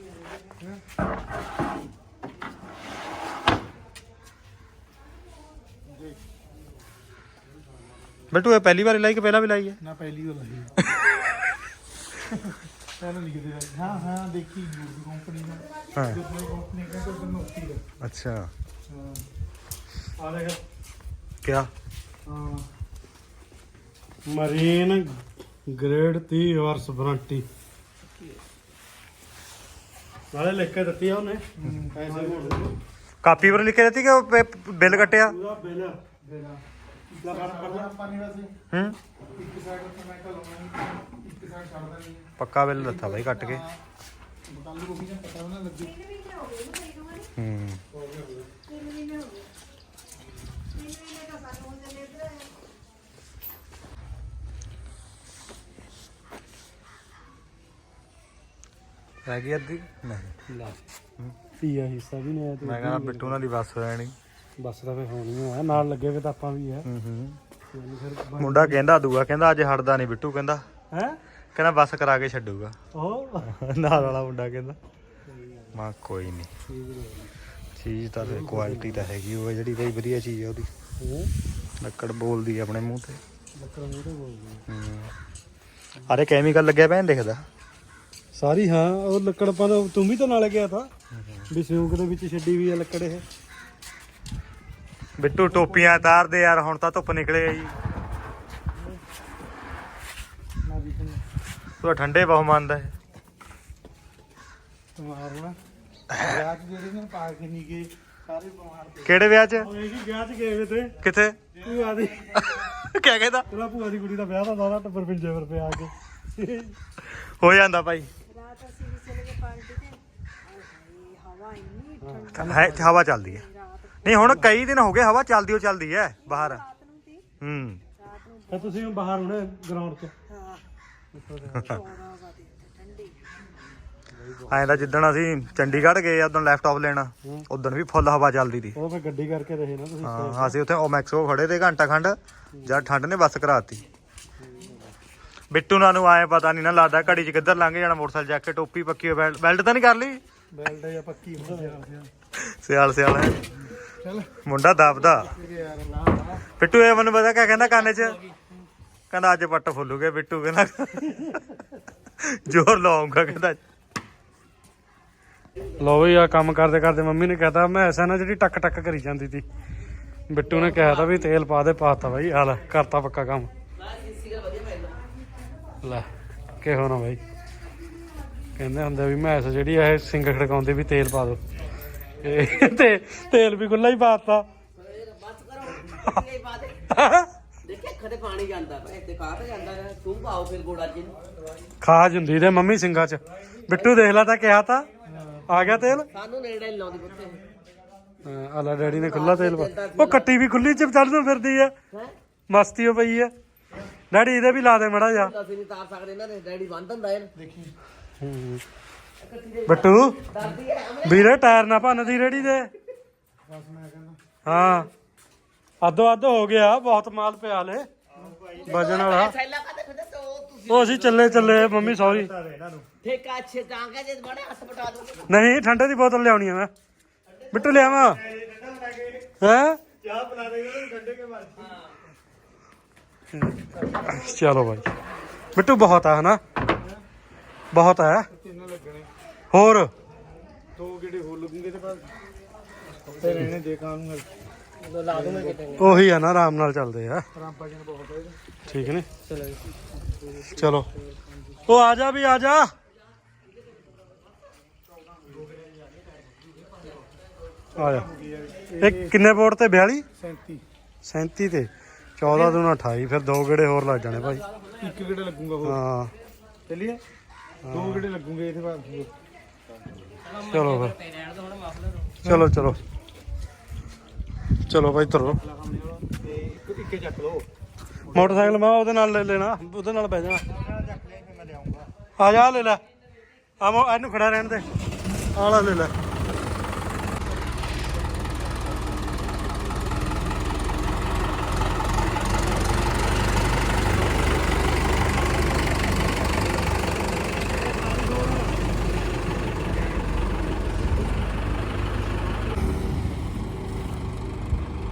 ਬਿੱਟੂ ਇਹ ਪਹਿਲੀ ਵਾਰ ਲਾਈ ਕਿ ਪਹਿਲਾਂ ਵੀ ਲਾਈ ਹੈ? ਨਾ ਪਹਿਲੀ ਵਾਰ ਲਾਈ [LAUGHS] ਪਹਿਲਾਂ ਲਿਖ ਦੇ ਹਾਂ ਹਾਂ ਦੇਖੀ ਜੂਰ ਕੰਪਨੀ ਦਾ ਹਾਂ। ਜੋ ਕੋਈ ਕੰਪਨੀ ਦਾ ਕੋਈ ਬਨੋਤੀ ਦਾ ਅੱਛਾ। ਹਾਂ। ਆ ਦੇਖ। ਕਿਆ? ਹਾਂ। ਮਰੀਨ ਗ੍ਰੇਡ 30 ਵਾਰਸ ਵਾਰੰਟੀ ਨਾਲੇ ਲਿਖ ਕੇ ਦਿੱਤੀ ਆ ਉਹਨੇ। ਪੈਸੇ ਮੋੜ ਦੇ ਕਾਪੀ ਪਰ ਲਿਖਿਆ ਦਿੱਤੀ ਕਿ ਉਹ ਪੇ- ਬਿੱਲ ਕੱਟਿਆ? ਪੂਰਾ ਬਿੱਲ ਦੇਣਾ ਇਸਦਾ ਫ਼ਰਕ ਆਪਾਂ ਨਹੀਂ ਵੈਸੇ ਹੂੰ? ਇੱਕ ਸਾਈਡ ਤੋਂ ਮੈਂ ਕਲਾਉਣਾ ਇੱਕ ਸਾਈਡ ਛੱਡਦਾ ਨਹੀਂ ਪੱਕਾ ਬਿੱਲ ਦਿੱਤਾ ਬਾਈ ਕੱਟ ਕੇ। ਬਤਾਲੂ ਰੋਕੀ ਜਾਂ ਪਤਾ ਨਾ ਲੱਗੇ। ਤਿੰਨ ਮਹੀਨੇ ਹੋ। ਗਏ ਨਾ ਮੈਨੂੰ ਵਾਲੇ ਹੂੰ ਤਿੰਨ ਮਹੀਨੇ ਹੋ ਗਏ ਤਿੰਨ ਮਹੀਨੇ ਦਾ ਸਾਨੂੰ ਉਹਨੇ ਦੇ ਦਿੱਤਾ ਹੈ ਰਹਿ ਗਈ ਅੱਧੀ? ਨਹੀਂ। ਲਾ। ਧੀਆ ਹਿੱਸਾ ਵੀ ਨਹੀਂ ਆਇਆ ਤੇ ਮੈਂ ਕਹਿੰਦਾ ਬਿੱਟੂ ਨਾਲ ਦੀ ਬੱਸ ਰਹਿਣੀ ਬਸ ਤਾਂ ਫੇ ਹੋਣੀ ਆ ਨਾਲ ਲੱਗੇ ਵੇ ਤਾਂ ਆਪਾਂ ਵੀ ਆ। ਹੂੰ ਹੂੰ। ਫਿਰ ਮੁੰਡਾ ਕਹਿੰਦਾ ਦੂਆ ਕਹਿੰਦਾ ਅੱਜ ਹਟਦਾ ਨਹੀਂ ਬਿੱਟੂ ਕਹਿੰਦਾ। ਹੈ? ਕਹਿੰਦਾ ਬੱਸ ਕਰਾ ਕੇ ਛੱਡੂਗਾ। ਉਹ ਨਾਲ ਵਾਲਾ ਮੁੰਡਾ ਕਹਿੰਦਾ। ਮਾ ਕੋਈ ਨਹੀਂ। ਚੀਜ਼ ਤਾਂ ਕੁਆਲਿਟੀ ਤਾਂ ਹੈਗੀ ਉਹ ਜਿਹੜੀ ਬਈ ਵਧੀਆ ਚੀਜ਼ ਆ ਉਹਦੀ। ਹੂੰ। ਲੱਕੜ ਬੋਲਦੀ ਆ ਆਪਣੇ ਮੂੰਹ ਤੇ। ਲੱਕੜ ਮੂੰਹ ਤੇ ਬੋਲਦੀ ਹੂੰ। ਅਰੇ ਕੈਮੀਕਲ ਲੱਗਿਆ ਨੀ ਦਿਖਦਾ। ਸਾਰੀ ਹਾਂ ਉਹ ਲੱਕੜ ਪਾ ਤੂੰ ਵੀ ਤਾਂ ਨਾਲ ਗਿਆ ਥਾ ਵੀ ਸਿਉਂਕ ਦੇ ਵਿੱਚ ਛੱਡੀ ਵੀ ਆ ਲੱਕੜ ਇਹ। ਬਿੱਟੂ ਟੋਪੀਆਂ ਤਾਰਦੇ ਯਾਰ ਹੁਣ ਤਾਂ ਧੁੱਪ ਨਿਕਲੇ ਆ ਜੀ। ਤੂੰ ਠੰਡੇ ਬਹੁ ਮੰਨਦਾ ਹੈ ਵਿਆਹ ਜਿਹੜੇ ਨੇ ਪਾ ਕੇ ਨਹੀਂ ਗਏ ਸਾਰੇ ਬਿਮਾਰ ਪਏ। ਕਿਹੜੇ ਵਿਆਹ 'ਚ? ਇਹ ਕੀ ਵਿਆਹ 'ਚ ਗਏ ਵੇ ਤੇ। ਕਿੱਥੇ? ਭੂਆ ਦੀ। ਕਿਆ ਕਹਿੰਦਾ? ਤੇਰਾ ਭੂਆ ਦੀ ਕੁੜੀ ਦਾ ਵਿਆਹ ਦਾ ਸਾਰਾ ਟੱਬਰ ਪਿੰਜੇ ਪਰ ਪਿਆ ਆ ਕੇ। ਹੋ ਜਾਂਦਾ ਭਾਈ ਰਾਤ ਅਸੀਂ ਵੀ ਚਲੇ ਗਏ ਪਾਰਟੀ ਤੇ ਹਾਏ ਹਾਏ, ਹਵਾ ਹੈ ਹਵਾ ਚੱਲਦੀ ਹੈ। ਨਹੀਂ ਹੁਣ ਕਈ ਦਿਨ ਹੋ ਗਏ ਹਵਾ ਚੱਲਦੀ ਹੋ ਚੱਲਦੀ ਹੈ ਬਾਹਰ। ਹੂੰ। ਤਾਂ ਤੁਸੀਂ ਬਾਹਰ ਹੁਣੇ ਗਰਾਊਂਡ 'ਚ ਐਂ ਤਾਂ ਜਿੱਦਣ ਅਸੀਂ ਚੰਡੀਗੜ੍ਹ ਗਏ ਉਦੋਂ ਲੈਪਟਾਪ ਲੈਣਾ ਉਦੋਂ ਵੀ ਫੁੱਲ ਹਵਾ ਚੱਲਦੀ ਸੀ। ਉਹ ਫਿਰ ਗੱਡੀ ਕਰਕੇ ਰਹੇ ਨਾ ਤੁਸੀਂ। ਹਾਂ ਅਸੀਂ ਉੱਥੇ ਓਮੈਕਸੋ ਖੜੇ ਤੇ ਘੰਟਾ ਖੰਡ ਜਦ ਠੰਡ ਨੇ ਬੱਸ ਕਰਾਤੀ। ਬਿੱਟੂ ਨਾਲ ਨੂੰ ਆਏ ਪਤਾ ਨਹੀਂ ਨਾ ਲੱਗਦਾ ਘੜੀ ਚ ਕਿੱਧਰ ਲੰਘ ਜਾਣਾ ਮੋਟਰਸਾਈਕਲ ਜਾ ਕੇ ਟੋਪੀ ਪੱਕੀ ਬੈਲਟ ਤਾਂ ਨਹੀਂ ਕਰ ਲਈ? ਬੈਲਟ ਜਾਂ ਪੱਕੀ ਹੋ ਗਿਆ ਸਿਆਲ ਸਿਆਲ। ਹੈ। ਚੱਲ। ਮੁੰਡਾ ਦਬਦਾ। ਯਾਰ ਬਿੱਟੂ ਇਹ ਮੈਨੂੰ ਪਤਾ ਕਿਆ ਕਹਿੰਦਾ ਕੰਨ ਚ? ਕਹਿੰਦਾ ਅੱਜ ਪੱਟ ਫੁੱਲੂਗੇ ਬਿੱਟੂ ਕਹਿੰਦਾ। ਜ਼ੋਰ ਲਾਉਂਗਾ ਕਹਿੰਦਾ। ਲੋ ਵੀ ਆ ਕੰਮ ਕਰਦੇ ਕਰਦੇ ਮੰਮੀ ਨੇ ਕਹਤਾ ਮੈਂ ਐਸਾ ਨਾ ਜਿਹੜੀ ਟਕ ਟਕ ਕਰੀ ਜਾਂਦੀ ਸੀ ਬਿੱਟੂ ਨੇ ਕਿਹਾ ਤਾਂ ਵੀ ਤੇਲ ਪਾ ਦੇ ਪਾਤਾ ਬਾਈ। ਆ ਲੈ ਕਰਤਾ ਪੱਕਾ ਕੰਮ। ਲੈ ਕਿ ਹੋਣਾ ਬਾਈ। ਕਹਿੰਦੇ ਹੁੰਦੇ ਵੀ ਮੈਸ ਜਿਹੜੀ ਇਹ ਸਿੰਗ ਖੜਕਾਉਂਦੇ ਵੀ ਤੇਲ ਪਾ ਦੋ। ਇਹ ਤੇ ਤੇਲ ਵੀ ਖੁੱਲਾ ਹੀ ਪਾਤਾ। ਬਸ ਕਰੋ ਖੜੇ ਪਾਣੀ ਜਾਂਦਾ ਪਏ ਤੇ ਕਾਹ ਤੇ ਜਾਂਦਾ ਹੈ ਤੂੰ ਪਾਓ ਫਿਰ ਗੋੜਾ ਜੀ ਖਾਜ ਹੁੰਦੀ ਤੇ ਮੰਮੀ ਸਿੰਘਾਂ ਚ। ਬਿੱਟੂ ਦੇਖ ਲਾ ਤਾਂ ਕਿਹਾ ਤਾਂ ਆ ਗਿਆ ਤੇਲ? ਸਾਨੂੰ ਨੇੜੇ ਲਾਉਂਦੀ ਪੁੱਤੇ ਹਾਂ, ਆਲਾ ਡੈਡੀ ਨੇ ਖੁੱਲਾ ਤੇਲ ਪਾ ਉਹ ਕੱਟੀ ਵੀ ਖੁੱਲੀ ਚ ਚੜ੍ਹਨ ਫਿਰਦੀ ਆ। ਹੈ? ਮਸਤੀ ਹੋ ਪਈ ਆ। ਡੈਡੀ ਇਹਦੇ ਵੀ ਲਾ ਦੇ ਮੜਾ ਜਾ ਅਸੀਂ ਨਹੀਂ ਤਾਰ ਸਕਦੇ ਇਹਨਾਂ ਦੇ ਡੈਡੀ ਬੰਦ ਹੁੰਦਾ ਇਹ ਦੇਖੀ। ਬੱਟੂ, ਵੀਰੇ, ਟਾਇਰ ਨਾ ਭੰਨ ਦੀ ਰੇੜੀ ਦੇ। ਹਾਂ। ਅੱਧੋ ਅੱਧ ਹੋ ਗਿਆ, ਬਹੁਤ ਮਾਲ ਪਿਆ ਲੈ ਵਜਨ ਵਾਲਾ। ਥੈਲਾ ਕਾਤੇ ਫਿਰਦੇ ਤੇ ਉਹ ਤੁਸੀਂ ਉਹ ਅਸੀਂ ਚੱਲੇ ਚੱਲੇ, ਮੰਮੀ ਸੌਰੀ ਠੇਕਾ ਅੱਛੇ ਤਾਂ ਕਹੇ ਜੇ ਬੜੇ ਹੱਥ ਪਟਾ ਦੋਗੇ ਨਹੀਂ, ਠੰਡੇ ਦੀ ਬੋਤਲ ਲਿਆਉਣੀ ਆ ਮੈਂ। ਬਿੱਟੂ, ਲਿਆਵਾਂ। ਹੈ? ਚਾਹ ਬਣਾ ਦੇਗਾ ਠੰਡੇ ਕੇ ਬਾਅਦ ਚਲੋ ਭਾਈ ਬਿੱਟੂ ਬਹੁਤ ਆ, ਹਨਾ? ਬਹੁਤ ਹੈ। ਤਿੰਨ ਲੱਗਣੇ। ਹੋਰ? ਦੋ ਗੇੜੇ ਹੋਰ ਲੱਗੂਗੇ ਤੇ ਬਾਅਦ ਫਿਰ ਇਹਨੇ ਦੇਖਾਂ ਨੂੰ ਲਾ ਦੂੰਗਾ ਕਿਤੇ। ਉਹੀ ਆ ਨਾ ਆਰਾਮ ਨਾਲ ਚੱਲਦੇ ਆ। ਰਾਮਪਾ ਜਨ ਬਹੁਤ ਹੈ ਠੀਕ ਨੇ? ਚਲੋ ਉਹ ਆ ਜਾ ਵੀ ਆ ਜਾ। ਆ ਜਾ। ਇਹ ਕਿੰਨੇ ਵੋਟ ਤੇ? 42 37 37 ਤੇ। 14 ਦੂਣਾ 28 ਫਿਰ ਦੋ ਗੇੜੇ ਹੋਰ ਲੱਗ ਜਾਣੇ ਭਾਈ। ਇੱਕ ਗੇੜੇ ਲੱਗੂਗਾ ਹੋਰ। ਹਾਂ। ਚੱਲੀਏ? ਦੋ ਗੇੜੇ ਲੱਗੂਗੇ ਇਹਦੇ ਬਾਅਦ ਚਲੋ ਫਿਰ। ਚਲੋ ਚਲੋ। ਚਲੋ ਭਾਈ ਤਰੋ ਇੱਕ ਇੱਕੇ ਚੱਕ ਲਓ ਮੋਟਰਸਾਈਕਲ ਮੈਂ ਉਹਦੇ ਨਾਲ ਲੈ ਲੈਣਾ, ਉਹਦੇ ਨਾਲ ਬਹਿ ਜਾਣਾ। ਚੱਕ ਲੈ ਫਿਰ ਮੈਂ ਲਿਆਉਂਗਾ ਆ ਜਾ ਲੈ ਲੈ। ਆ ਇਹਨੂੰ ਖੜਾ ਰਹਿਣ ਦੇ। ਆਲਾ ਲੈ ਲੈ।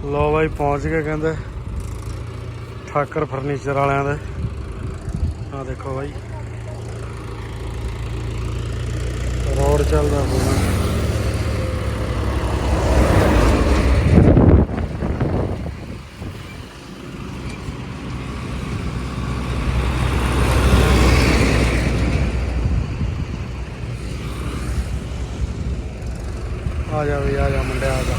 ਲੋ ਬਾਈ, ਪਹੁੰਚ ਗਏ ਕਹਿੰਦੇ। ਠਾਕਰ ਫਰਨੀਚਰ ਵਾਲਿਆਂ ਦੇ। ਆ ਦੇਖੋ ਬਾਈ। ਰੋਡ ਚੱਲਦਾ ਪੂਰਾ ਆ ਜਾ ਵੀ ਆ ਜਾ ਮੁੰਡਿਆ ਆ ਜਾ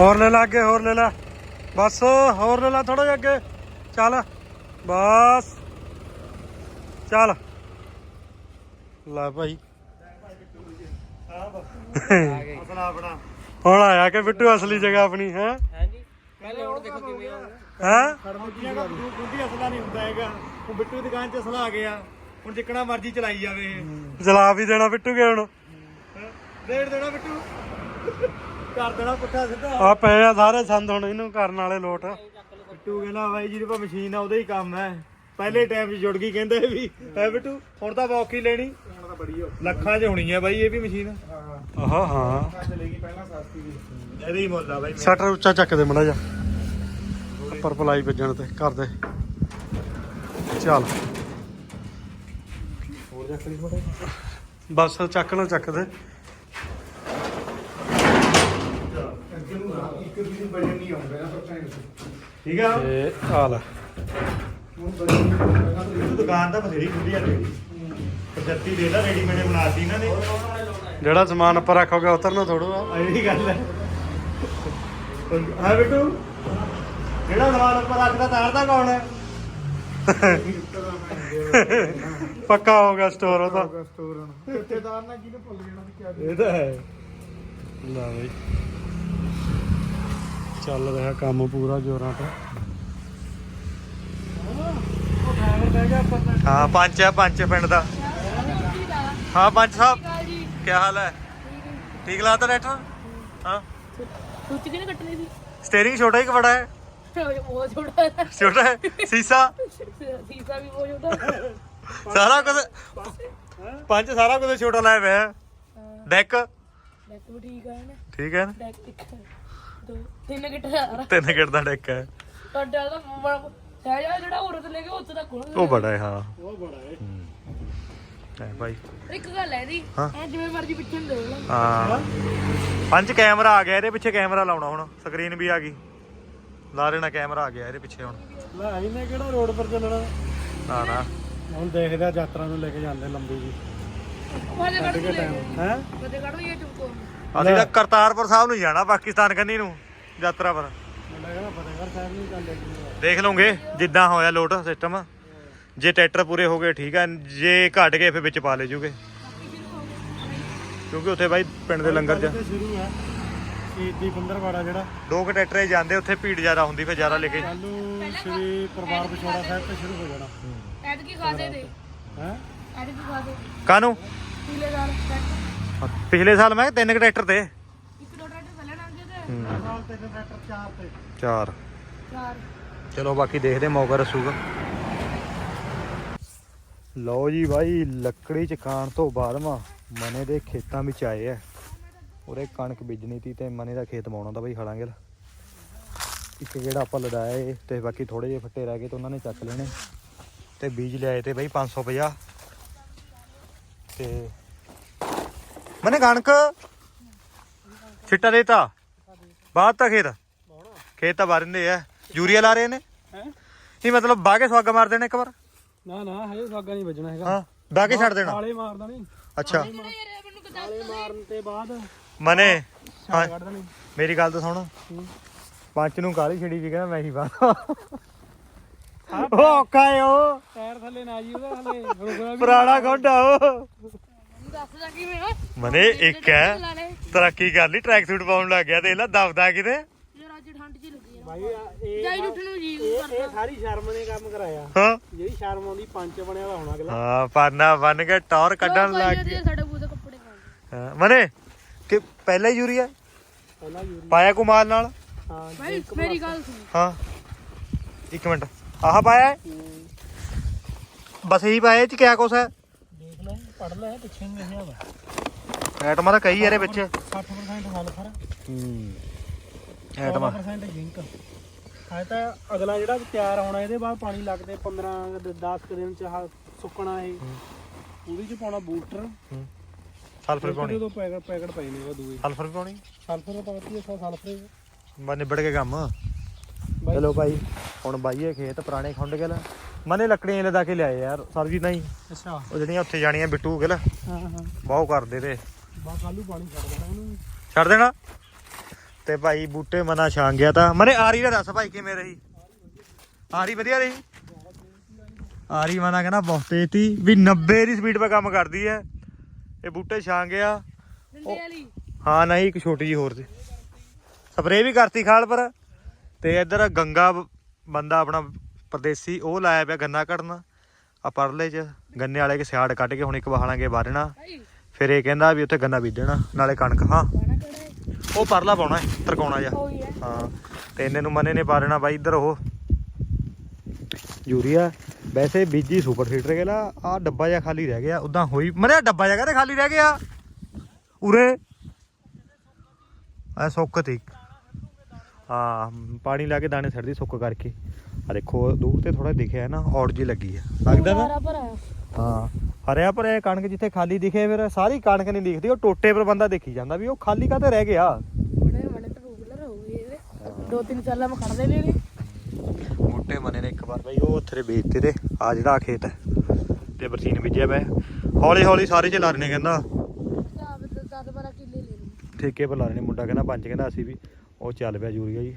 ਹੋਰ ਲੈ ਲਾ ਅੱਗੇ ਹੋਰ ਲੈ ਲਾ। ਬਸ ਹੋਰ ਲੈ ਲਾ ਥੋੜਾ ਜਿਹਾ ਅੱਗੇ। ਚੱਲ ਬਸ। ਚੱਲ। ਲੈ ਭਾਈ। ਅਸਲਾ ਆਪਣਾ ਹੁਣ ਆਇਆ ਕਿ ਬਿੱਟੂ ਅਸਲੀ ਜਗ੍ਹਾ ਆਪਣੀ ਹੈ? ਹਾਂਜੀ। ਪਹਿਲੇ ਹੁਣ ਦੇਖੋ ਕਿਵੇਂ ਆ। ਹੈ? ਖੜਮੁੱਕੀਆਂ ਦਾ ਗੁੰਡੀ ਅਸਲਾ ਨਹੀਂ ਹੁੰਦਾ ਹੈਗਾ ਉਹ ਬਿੱਟੂ ਦੀ ਦੁਕਾਨ 'ਚ ਅਸਲਾ ਆ ਗਿਆ ਹੁਣ ਜਿੱਕਣਾ ਮਰਜ਼ੀ ਚਲਾਈ ਜਾਵੇ ਇਹ ਜਲਾ ਵੀ ਦੇਣਾ ਬਿੱਟੂ ਕੇ ਹੁਣ। ਦੇਣਾ ਬਿੱਟੂ। ਕਰ ਦੇਣਾ ਪੁੱਠਾ ਸਿੱਧਾ। ਆ ਪਏ ਆ ਸਾਰੇ ਸੰਦ ਹੁਣ ਇਹਨੂੰ ਕਰਨ ਵਾਲੇ ਲੋਟ। ਬਿੱਟੂ ਕਹਿੰਦਾ ਬਾਈ ਜਿਹਦੇ ਪਾ ਮਸ਼ੀਨ ਆ ਉਹਦਾ ਹੀ ਕੰਮ ਹੈ। ਪਹਿਲੇ ਟਾਈਮ 'ਚ ਜੁੜ ਗਈ ਕਹਿੰਦੇ ਵੀ ਐ ਬਿੱਟੂ ਹੁਣ ਤਾਂ ਵੌਕ ਹੀ ਲੈਣੀ। ਹੁਣ ਤਾਂ ਬੜੀ ਹੋ ਲੱਖਾਂ 'ਚ ਹੋਣੀ ਹੈ ਬਾਈ ਇਹ ਵੀ ਮਸ਼ੀਨ। ਆਹ ਹਾਂ। ਚਲੇਗੀ ਪਹਿਲਾਂ ਸਸਤੀ ਦੀ ਇਹਦੇ ਹੀ ਮੁੱਲ ਆ ਬਾਈ ਸ਼ਟਰ ਉੱਚਾ ਚੱਕ ਦੇ ਮੜਾ ਜਾ ਉੱਪਰ ਪਲਾਈ ਵੱਜਣ ਤੇ ਕਰ ਦੇ। ਚੱਲ। ਹੋਰ ਕਰੀ ਮੜਾ ਬਸ ਚੱਕ ਨਾ ਚੱਕ ਦੇ ਅੱਗੇ ਨੂੰ ਇੱਕ ਵੀ ਵਜਨ ਨਹੀਂ ਆਉਂਦਾ ਨਾ ਪਰਸੈਂਟ ਠੀਕ ਆ? ਤੇ ਆ ਲੈ। ਹੁਣ ਵਜਨ ਨਹੀਂ ਆਉਂਦਾ ਇਹ ਦੁਕਾਨ ਤਾਂ ਬਥੇਰੀ ਖੁੱਲੀ ਆ ਤੇਰੀ। 75 ਦੇ ਲਾ ਰੈਡੀਮੇਡ ਬਣਾਤੀ ਇਹਨਾਂ ਨੇ। ਜਿਹੜਾ ਸਮਾਨ ਉੱਪਰ ਰੱਖੋਗੇ ਉਤਰਨਾ ਥੋੜੋ ਆ ਇਹੀ ਗੱਲ ਹੈ। ਹਾਂ ਬਿੱਟੂ ਜਿਹੜਾ ਸਮਾਨ ਉੱਪਰ ਰੱਖਦਾ ਤਾਰਦਾ ਕੌਣ ਹੈ? ਪੱਕਾ ਹੋ ਗਿਆ ਸਟੋਰ ਉਹਦਾ ਸਟੋਰ ਕਿੱਤੇਦਾਰ ਨਾਲ ਕਿਹਨੂੰ ਭੁੱਲ ਜਾਣਾ ਕੀ ਇਹ ਤਾਂ ਹੈ। ਲੈ ਬਈ। ਚੱਲ ਰਿਹਾ ਕੰਮ ਪੂਰਾ ਜੋਰਾਂ ਤੇ। ਹਾਂ ਪੰਚ ਹੈ ਪੰਚ ਪਿੰਡ ਦਾ। ਹਾਂ ਪੰਚ ਸਾਹਿਬ ਕੀ ਹਾਲ ਹੈ? ਠੀਕ ਲਾਤਾ ਲੈਟਰ ਹਾਂ। ਸੂਚੀ ਕਿਹਨੇ ਕੱਟਣੀ ਸੀ? ਸਟੀਅਰਿੰਗ ਛੋਟਾ ਹੀ ਕਿ ਬੜਾ ਹੈ? ਉਹ ਛੋਟਾ ਹੈ। ਛੋਟਾ ਹੈ? ਸੀਸਾ? ਸੀਸਾ ਵੀ ਉਹ ਛੋਟਾ ਹੈ। ਸਾਰਾ ਕੁਝ ਪੰਜ ਸਾਰਾ ਕੁਝ ਛੋਟਾ ਲਾਇਆ ਹੋਇਆ ਹੈ। ਡੈਕ ਡੈਕ ਵੀ ਠੀਕ ਆ ਨਾ ਠੀਕ ਹੈ ਨਾ? ਡੈਕ ਦੋ ਤਿੰਨ ਗਿੱਟ ਦਾ ਡੈਕ ਹੈ। ਤੁਹਾਡਾ ਤਾਂ ਬੜਾ ਸਹਿਜਾ ਜਿਹੜਾ ਹੋਰ ਤੇ ਲੈ ਕੇ ਉੱਥੇ ਤੱਕ ਹੋਣਾ। ਉਹ ਬੜਾ ਹੈ ਹਾਂ। ਉਹ ਬੜਾ ਹੈ। ਹੈ। ਭਾਈ ਇੱਕ ਗੱਲ ਹੈ ਦੀ ਹਾਂ। ਐ ਜਿਵੇਂ ਮਰਜ਼ੀ ਪਿੱਛੇ ਨੂੰ ਦੇ ਲਓ। ਹਾਂ। ਪੰਜ ਕੈਮਰਾ ਆ ਗਿਆ ਇਹਦੇ ਪਿੱਛੇ ਕੈਮਰਾ ਲਾਉਣਾ ਹੁਣ। ਸਕਰੀਨ ਵੀ ਆ ਗਈ। ਲਾ ਲੈਣਾ ਕੈਮਰਾ ਆ ਗਿਆ ਇਹਦੇ ਪਿੱਛੇ ਹੁਣ। ਲੈ ਇਹਨੇ ਕਿਹੜਾ ਰੋਡ ਪਰ ਚੱਲਣਾ? ਨਾ ਨਾ। ਹੁਣ ਦੇਖਦੇ ਆ ਯਾਤਰਾ ਨੂੰ ਲੈ ਕੇ ਜਾਂਦੇ ਲੰਬੀ ਜੀ। ਕੱਢ ਹੈ? ਕੱਢ ਅਸੀਂ ਤਾਂ ਕਰਤਾਰਪੁਰ ਸਾਹਿਬ ਨੂੰ ਜਾਣਾ ਪਾਕਿਸਤਾਨ ਕੰਨੀ ਨੂੰ ਯਾਤਰਾ ਪਰ। ਦੇਖ ਲਵਾਂਗੇ ਜਿੱਦਾਂ ਹੋਇਆ ਲੋਟ ਸਿਸਟਮ ਜੇ ਟਰੈਕਟਰ ਪੂਰੇ ਹੋ ਗਏ ਠੀਕ ਹੈ ਜੇ ਘਟ ਗਏ ਫਿਰ ਵਿੱਚ ਪਾ ਲੈ ਜੂਗੇ। ਕਿਉਂਕਿ ਉੱਥੇ ਬਾਈ ਪਿੰਡ ਦੇ ਲੰਗਰ ਚ ਸ਼ੁਰੂ ਹੈ ਸ਼ਹੀਦੀ ਪੰਦਰਵਾੜਾ ਜਿਹੜਾ। ਦੋ ਕੁ ਟਰੈਕਟਰ ਜਾਂਦੇ ਉੱਥੇ ਭੀੜ ਜ਼ਿਆਦਾ ਹੁੰਦੀ ਫਿਰ ਜ਼ਿਆਦਾ ਲੈ ਕੇ ਕੱਲੂ ਸ੍ਰੀ ਪਰਿਵਾਰ ਵਿਛੋੜਾ ਸਾਹਿਬ ਤੇ ਸ਼ੁਰੂ ਹੋ ਜਾਣਾ। ਐਦ ਕੀ ਖਾਦੇ ਦੇ। ਹੈ? ਐਦ ਕੀ ਖਾਦੇ ਕਾਨੂੰ ਪੀਲੇ ਨਾਲ ਟਰੈਕਟਰ। ਪਿਛਲੇ ਸਾਲ ਮੈਂ ਤਿੰਨ ਕੁ ਟਰੈਕਟਰ ਤੇ। ਇੱਕ ਦੋ ਟਰੈਕਟਰ ਪਹਿਲਾਂ ਲੰਘ ਗਏ ਤੇ। ਸਾਲ ਤੇ ਟਰੈਕਟਰ ਚਾਰ ਤੇ। ਚਾਰ। ਚਾਰ। ਚਲੋ ਬਾਕੀ ਦੇਖਦੇ ਮੌਕਾ ਰਸੂਗਾ ਲਓ ਜੀ ਬਾਈ ਲੱਕੜੀ ਚ ਖਾਣ ਤੋਂ ਬਾਅਦ ਮਾ ਮਨੇ ਦੇ ਖੇਤਾਂ ਵਿੱਚ ਆਏ ਆ। ਉਰੇ ਕਣਕ ਬੀਜਣੀ ਤੀ ਤੇ ਮਨੇ ਦਾ ਖੇਤ ਮਾਉਣਾ ਤਾਂ ਬਾਈ ਹੜਾਂਗੇ ਇੱਕ ਜਿਹੜਾ ਆਪਾਂ ਲਦਾਇਆ ਏ ਤੇ ਬਾਕੀ ਥੋੜੇ ਜਿਹੇ ਫੱਟੇ ਰਹਿ ਗਏ ਤੇ ਉਹਨਾਂ ਨੇ ਚੱਕ ਲੈਣੇ। ਤੇ ਬੀਜ ਲਿਆਏ ਤੇ ਬਾਈ 550 ਤੇ ਮਨੇ ਕਣਕ। ਛਿੱਟਾ ਦੇਤਾ। ਬਾਤ ਤਾਂ ਖੇਤ। ਖੇਤ ਤਾਂ ਬਾਰਿੰਦੇ ਆ। ਯੂਰੀਆ ਲਾ ਰਹੇ ਨੇ। ਹੈ? ਨਹੀਂ ਮਤਲਬ ਬਾਹ ਕੇ ਸਵਾਗਾ ਮਾਰ ਦੇਣਾ ਇੱਕ ਵਾਰ? ਨਾ ਨਾ ਹਜੇ ਸਾਗਾ ਨਹੀਂ ਵੱਜਣਾ ਹੈਗਾ। ਹਾਂ ਬਾਹ ਕੇ ਛੱਡ ਦੇਣਾ। ਕਾਲੇ ਮਾਰਦਾ ਨਹੀਂ ਅੱਛਾ। ਕਾਲੇ ਮਾਰਨ ਤੇ ਬਾਅਦ ਮਨੇ ਹਾਂ। ਮੇਰੀ ਗੱਲ ਤਾਂ ਸੁਣ। ਪੰਜ ਨੂੰ ਕਾਲੀ ਛੜੀ ਜੀ ਕਹਿੰਦਾ ਮੈਂ ਹੀ ਬਾਹ ਉਹ ਔਖਾ ਉਹ। ਟਾਇਰ ਥੱਲੇ ਨਾ ਜੀ ਉਹਦਾ ਹਲੇ। ਵੀ ਪੁਰਾਣਾ ਖੋਡਾ ਉਹ। ਕਿਵੇਂ ਮਨੇ ਇੱਕ ਹੈ ਤਰੱਕੀ ਕਰ ਲਈ ਟਰੈਕ ਸੂਟ ਪਾਉਣ ਲੱਗ ਗਿਆ ਦੇਖ ਲੈ ਦਬਦਾ ਕਿਤੇ। ਯਾਰ ਅੱਜ ਠੰਡ ਜੀ ਲੱਗੀ ਆ। ਭਾਈ ਇਹ ਜਾਈ ਉੱਠਣ ਨੂੰ ਜੀ ਇਹ ਇਹ ਸਾਰੀ ਸ਼ਰਮ ਨੇ ਕੰਮ ਕਰਾਇਆ। ਹਾਂ। ਜਿਹੜੀ ਸ਼ਰਮ ਆਉਂਦੀ ਪੰਚ ਬਣਿਆ ਦਾ ਹੋਣਾ ਅਗਲਾ। ਹਾਂ ਪਾਨਾ ਬੰਨ ਕੇ ਟੌਰ ਕੱਢਣ ਲੱਗ ਗਿਆ। ਸਾਡੇ ਬੂਦੇ ਕੱਪੜੇ ਪਾਉਂਦੇ। ਹਾਂ, ਮਨੇ ਕਿ ਪਹਿਲਾਂ ਯੂਰੀਆ? ਪਹਿਲਾਂ ਪਾਇਆ ਕੁਮਾਰ ਨਾਲ? ਹਾਂ ਭਾਈ ਮੇਰੀ ਗੱਲ ਸੁਣ। ਹਾਂ। ਇੱਕ ਮਿੰਟ। ਆਹ ਪਾਇਆ ਹੈ? ਬਸ ਇਹੀ ਪਾਇਆ ਇਹ ਚ ਕਿਆ ਕੁਛ ਹੈ? ਪੜ ਲੈ ਪਿੱਛੇ ਨੂੰ ਲਿਖਿਆ ਵਾ। ਐਟਮਾਂ ਤਾਂ ਕਈ ਯਾਰੇ ਵਿੱਚ। 60% ਸਲਫਰ ਹੂੰ ਐਟਮਾਂ। 16% ਜ਼ਿੰਕ। ਹਾਂ ਤਾਂ ਅਗਲਾ ਜਿਹੜਾ ਤਿਆਰ ਹੋਣਾ ਇਹਦੇ ਬਾਅਦ ਪਾਣੀ ਲੱਗਦੇ 15 10 ਕੁ ਦਿਨ ਚ ਆਹ ਸੁੱਕਣਾ ਇਹ। ਉਹਦੇ ਚ ਪਾਉਣਾ ਬੂਸਟਰ ਸਲਫਰ ਪਾਉਣੀ। ਜਦੋਂ ਪੈਕਟ ਪੈਕਟ ਪਏ ਨੇ ਉਹ ਦੂਏ। ਸਲਫਰ ਪਾਉਣੀ। ਸਲਫਰ ਦਾ ਪਾਤੀ ਹੈ ਸਲਫਰ। ਬਸ ਨਿਬੜ ਕੇ ਕੰਮ। ਚਲੋ ਭਾਈ ਹੁਣ ਬਾਈਏ ਖੇਤ ਪੁਰਾਣੇ ਖੁੰਡ ਗਿਲ। ਮਨੇ ਲੱਕੜੀਆਂ ਲਦਾ ਕੇ ਲਿਆਏ ਯਾਰ ਸਰਜੀ ਨਹੀਂ। ਅੱਛਾ। ਉਹ ਜਿਹੜੀਆਂ ਉੱਥੇ ਜਾਣੀਆਂ ਬਿੱਟੂ ਗਿਲ। ਹਾਂ ਹਾਂ। ਬਹੁਤ ਕਰਦੇ ਤੇ। ਬਾ ਕਾਲੂ ਪਾਣੀ ਛੱਡ ਦੇਣਾ ਇਹਨੂੰ ਛੱਡ ਦੇਣਾ? ਤੇ ਭਾਈ ਬੂਟੇ ਮਨਾ ਛਾਂ ਗਿਆ ਤਾਂ। ਮਨੇ ਆਰੀ ਦਾ ਦੱਸ ਭਾਈ ਕਿਵੇਂ ਰਹੀ? ਆਰੀ ਵਧੀਆ ਰਹੀ? ਆਰੀ ਮਨਾ ਕਹਿੰਦਾ ਬਹੁਤ ਤੇਜ਼। ਤੀ ਵੀ 90 ਦੀ ਸਪੀਡ 'ਤੇ ਕੰਮ ਕਰਦੀ ਹੈ। ਇਹ ਬੂਟੇ ਛਾਂ ਗਿਆ ਹਾਂ ਨਹੀਂ ਇੱਕ ਛੋਟੀ ਜੀ ਹੋਰ ਸੀ। ਸਪਰੇਅ ਵੀ ਕਰਤੀ ਖਾਲ ਪਰ। ਤੇ ਇੱਧਰ ਗੰਗਾ ਬੰਦਾ ਆਪਣਾ ਪਰਦੇਸੀ ਉਹ ਲਾਇਆ ਪਿਆ ਗੰਨਾ ਕੱਢਣਾ। ਆ ਪਰਲੇ ਚ ਗੰਨੇ ਵਾਲੇ ਕੇ ਸਿਆੜ ਕੱਢ ਕੇ ਹੁਣ ਇੱਕ ਵਾਹਣਾਂਗੇ ਬਾਰਣਾ। ਫਿਰ ਇਹ ਕਹਿੰਦਾ ਵੀ ਉੱਥੇ ਗੰਨਾ ਬੀਜਣਾ ਨਾਲੇ ਕਣਕ ਹਾਂ। ਉਹ ਪਰਲਾ ਪਾਉਣਾ ਹੈ ਤਰਕਾਉਣਾ ਜਾ ਹੀ। ਤੇ ਇਹਨੇ ਨੂੰ ਮਨੇ ਨੇ ਪਾ ਦੇਣਾ ਬਾਈ ਇੱਧਰ ਉਹ। ਯੂਰੀਆ ਵੈਸੇ ਬੀਜੀ ਸੁਪਰ ਸੀਡਰ ਗੇਲਾ ਆ ਡੱਬਾ ਜਿਹਾ ਖਾਲੀ ਰਹਿ ਗਿਆ ਉਦਾਂ ਹੋਈ। ਮਨੇ ਡੱਬਾ ਜਿਹਾ ਕਹਿੰਦੇ ਖਾਲੀ ਰਹਿ ਗਿਆ? ਉਰੇ। ਆ ਸੁੱਕ ਤੀ। ਹਾਂ ਪਾਣੀ ਲਾ ਕੇ ਦਾਣੇ ਛੱਡਦੀ ਸੁੱਕ ਕਰਕੇ। ਆ ਦੇਖੋ ਦੂਰ ਤੇ ਥੋੜਾ ਦਿਖਿਆ ਨਾ ਔੜ ਜੀ ਲੱਗੀ ਆ ਲੱਗਦਾ ਨਾ? ਹਾਂ ਹਰਿਆ ਭਰਿਆ ਕਣਕ ਜਿੱਥੇ ਖਾਲੀ ਦਿਖੇ ਫਿਰ ਸਾਰੀ ਕਣਕ ਨਹੀਂ ਦਿਖਦੀ ਉਹ ਟੋਟੇ ਪਰ ਬੰਦਾ ਦੇਖੀ ਜਾਂਦਾ ਵੀ ਉਹ ਖਾਲੀ ਕਾਤੇ ਰਹਿ ਗਿਆ। ਬੜੇ ਬੜੇ ਟਰੂਬਲਰ ਹੋ ਗਏ ਇਹਦੇ ਦੋ ਤਿੰਨ ਸਾਲਾਂ ਮੈਂ ਖੜਦੇ ਨੇ ਮੋਟੇ ਮਨੇ ਨੇ ਇੱਕ ਵਾਰ ਬਈ ਉਹ ਉੱਥੇ ਦੇ ਵੇਚਤੇ ਤੇ ਆ ਜਿਹੜਾ ਖੇਤ ਹੈ ਤੇ ਬਰਸੀਨ ਬੀਜਿਆ ਪਿਆ। ਹੌਲੀ ਹੌਲੀ ਸਾਰੇ ਚ ਲਾਰਨੇ ਕਹਿੰਦਾ। ਤਾਂ 10 12 ਕਿੱਲੇ ਲੈ ਲਈ ਠੇਕੇ ਪਰ ਲਾਰਨੇ ਮੁੰਡਾ ਕਹਿੰਦਾ ਪੰਜ ਕਹਿੰਦਾ ਅਸੀਂ ਵੀ। ਉਹ ਚੱਲ ਪਿਆ ਯੂਰੀਆ ਜੀ।